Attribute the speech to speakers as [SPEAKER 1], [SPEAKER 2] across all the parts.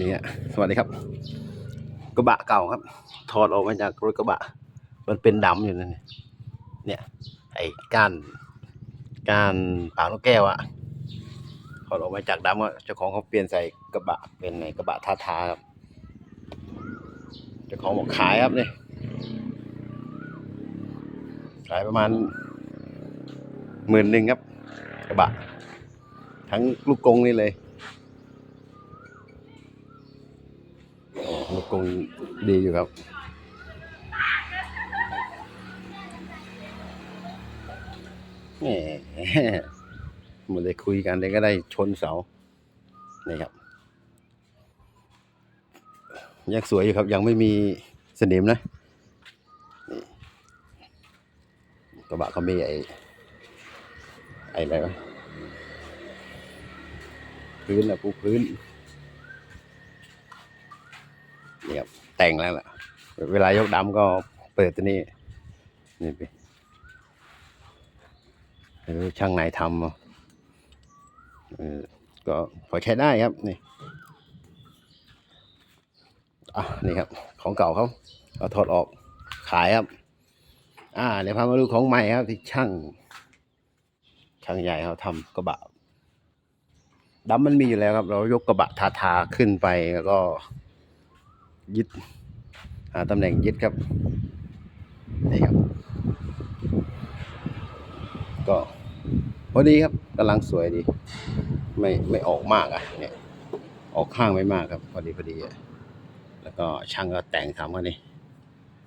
[SPEAKER 1] นี่ฮะสวัสดีครับ กระบะเก่าครับ ถอดออกมาจากรถกระบะ มันเป็นดำอยู่นั่นเนี่ยเนี่ย ไอ้ก้านก้านปากนกแก้วอะถอดออกมาจากดำอะเจ้าของเขาเปลี่ยนใส่กระบะเป็นไงกระบะทาทาครับเจ้าของบอกขายครับเนี่ยขายประมาณหมื่นหนึ่งครับ กระบะ ทั้งลูกกงนี่เลย ลูกกงดีอยู่ครับแหมไมันได้คุยกันเลยก็ได้ชนเสานี่ครับ ยังสวยอยู่ครับ ยังไม่มีสนิมนะกระบะเขามีไอ้ไอ้อะไรวะพื้นอะปูพื้นครับ แต่งแล้วล่ะ เวลายกดำก็เปิดตัวนี้ นี่ไปช่างไหนทำก็พอใช้ได้ครับนี่อะนี่ครับ ของเก่าเขาเอาถอดออกขายครับ อ่าเดี๋ยวพามาดูของใหม่ครับ ที่ช่าง ช่างใหญ่เขาทำกระบะดำมันมีอยู่แล้วครับ เรายกกระบะทาทาๆขึ้นไปแล้วก็ยึด หาตำแหน่งยึดครับ นี่ครับ ก็พอดีครับกำลังสวยดี ไม่ไม่ออกมากอะ เนี่ย ออกข้างไม่มากครับ พอดีพอดีอะแล้วก็ช่างก็แต่งทำกันนี่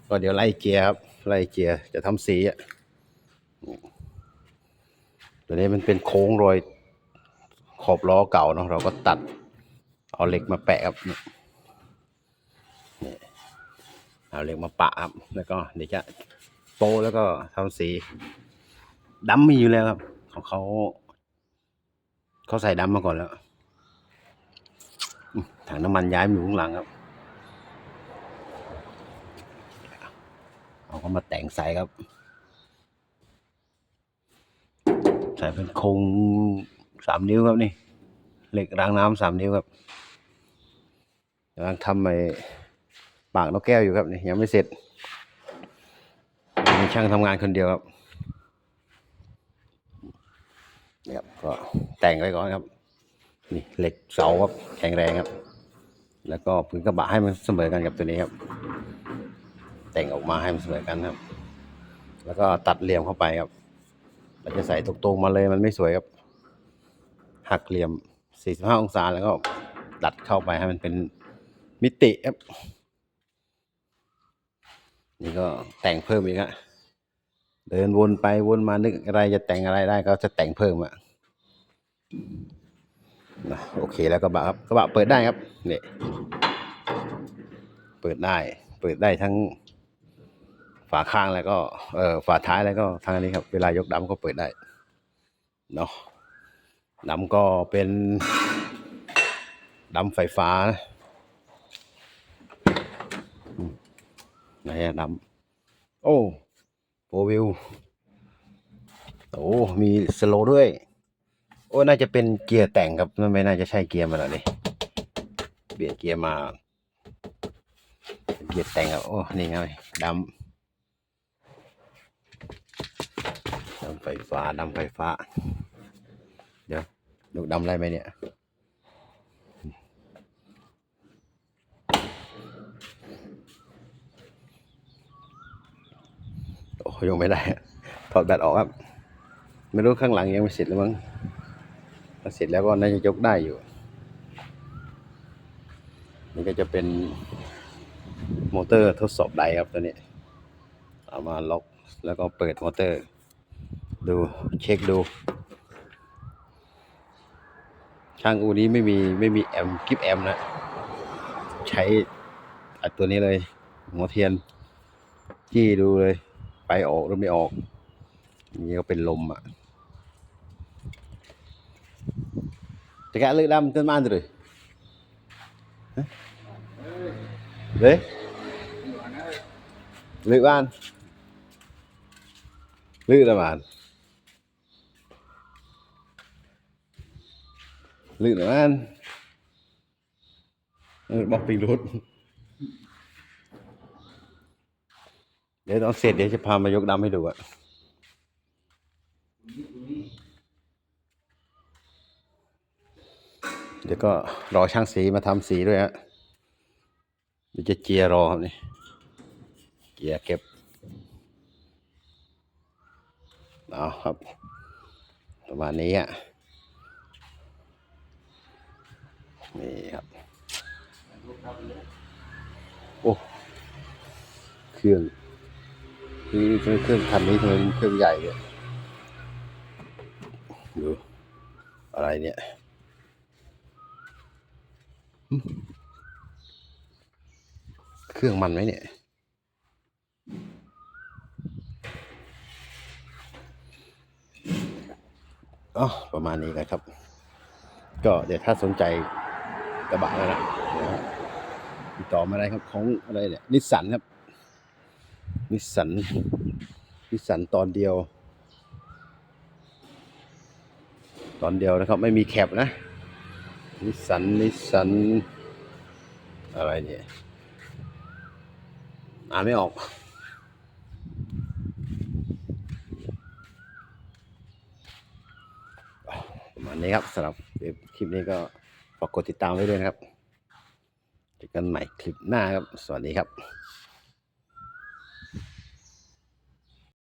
[SPEAKER 1] ก็เดี๋ยวไล่เกียร์ครับ ไล่เกียร์จะทำสีอะตัวนี้มันเป็นโค้งรอยขอบล้อเก่าเนาะเราก็ตัด เอาเหล็กมาแปะครับ เอาเหล็กมาปะครับ แล้วก็เดี๋ยวจะโปแล้วก็ทำสีดำมีอยู่แล้วครับ ของเขาเขาใส่ดำมาก่อนแล้วถังน้ำมันย้ายอยู่ข้างหลังครับเอาก็มาแต่งใส่ครับ ใส่เป็นโครงสามนิ้วครับนี่ เหล็กรางน้ำสามนิ้วครับกำลังทำไอ้ ปากนกแก้วอยู่ครับนี่ยังไม่เสร็จมีช่างทำงานคนเดียวครับนี่ครับก็แต่งไว้ก่อนครับ นี่เหล็กเสาครับแข็งแรงครับ แล้วก็พื้นกระบะให้มันเสมอกันกับตัวนี้ครับ แต่งออกมาให้มันเสมอกันครับ แล้วก็ตัดเหลี่ยมเข้าไปครับเราจะใส่ตรงๆมาเลยมันไม่สวยครับ หักเหลี่ยม 45 องศาแล้วก็ดัดเข้าไปให้มันเป็นมิติครับ นี่ก็แต่งเพิ่มอีกฮะเดินวนไปวนมานึกอะไรจะแต่งอะไรได้ก็จะแต่งเพิ่มอะนะโอเคแล้วกระบะครับกระบะเปิดได้ครับเนี่ยเปิดได้ เปิดได้ทั้งฝาข้างแล้วก็เออฝาท้ายแล้วก็ทางนี้ครับ เวลายกดำก็เปิดได้เนาะดำก็เป็นดำไฟฟ้านะ ไหนอะดำโอ้โฟวิวโอ้มีสโลว์ด้วย โอ้น่าจะเป็นเกียร์แต่งครับนั่นไม่น่าจะใช่เกียร์มาแล้วนี่เปลี่ยนเกียร์มาเป็นเกียร์แต่งครับโอ้นี่ไงดำดำไฟฟ้าดำไฟฟ้า เดี๋ยวลูกดำอะไรไหมเนี่ย ยังไม่ได้ ถอดแบตออกครับ ไม่รู้ข้างหลังยังไม่เสร็จหรือมั้งถ้าเสร็จแล้วก็น่าจะยกได้อยู่ นี่ก็จะเป็นมอเตอร์ทดสอบไดครับตัวนี้ เอามาล็อกแล้วก็เปิดมอเตอร์ ดูเช็คดู ช่างอูนี้ไม่มีไม่มีแอมกิฟแอมนะ ใช้อัดตัวนี้เลยหัวเทียน จี้ดูเลย ไปออกหรือไม่ออกนี่ก็เป็นลมอะจะแกเลยดำต้นมานเลยเลยเลยบ้านเลยละมานเลยละมานบอกปีรุษ ดี๋ยวตอนเสร็จเดี๋ยวจะพามายกดำให้ดูอะเดี๋ยวก็รอช่างสีมาทำสีด้วยฮะเดี๋ยวจะเจียรอครับนี่เจียเก็บเอาครับ ประมาณนี้อะนี่ครับ โอ้ เครื่อง นี่เครื่องเครื่องคันนี้ทำไมมันเครื่องใหญ่เนี่ยดูอะไรเนี่ยเครื่องมันไหมเนี่ย อ๋อ ประมาณนี้กันครับ ก็เดี๋ยวถ้าสนใจกระบะแล้วนะติดต่อมาได้ครับของอะไรเนี่ย นิสสันครับ นิสสันนิสสันตอนเดียว ตอนเดียวนะครับ ไม่มีแคปนะ นิสสันนิสสันอะไรเนี่ยอ่านไม่ออกประมาณนี้ครับสำหรับคลิปนี้ก็ฝากกดติดตามไว้ด้วยนะครับเจอกันใหม่คลิปหน้าครับ สวัสดีครับ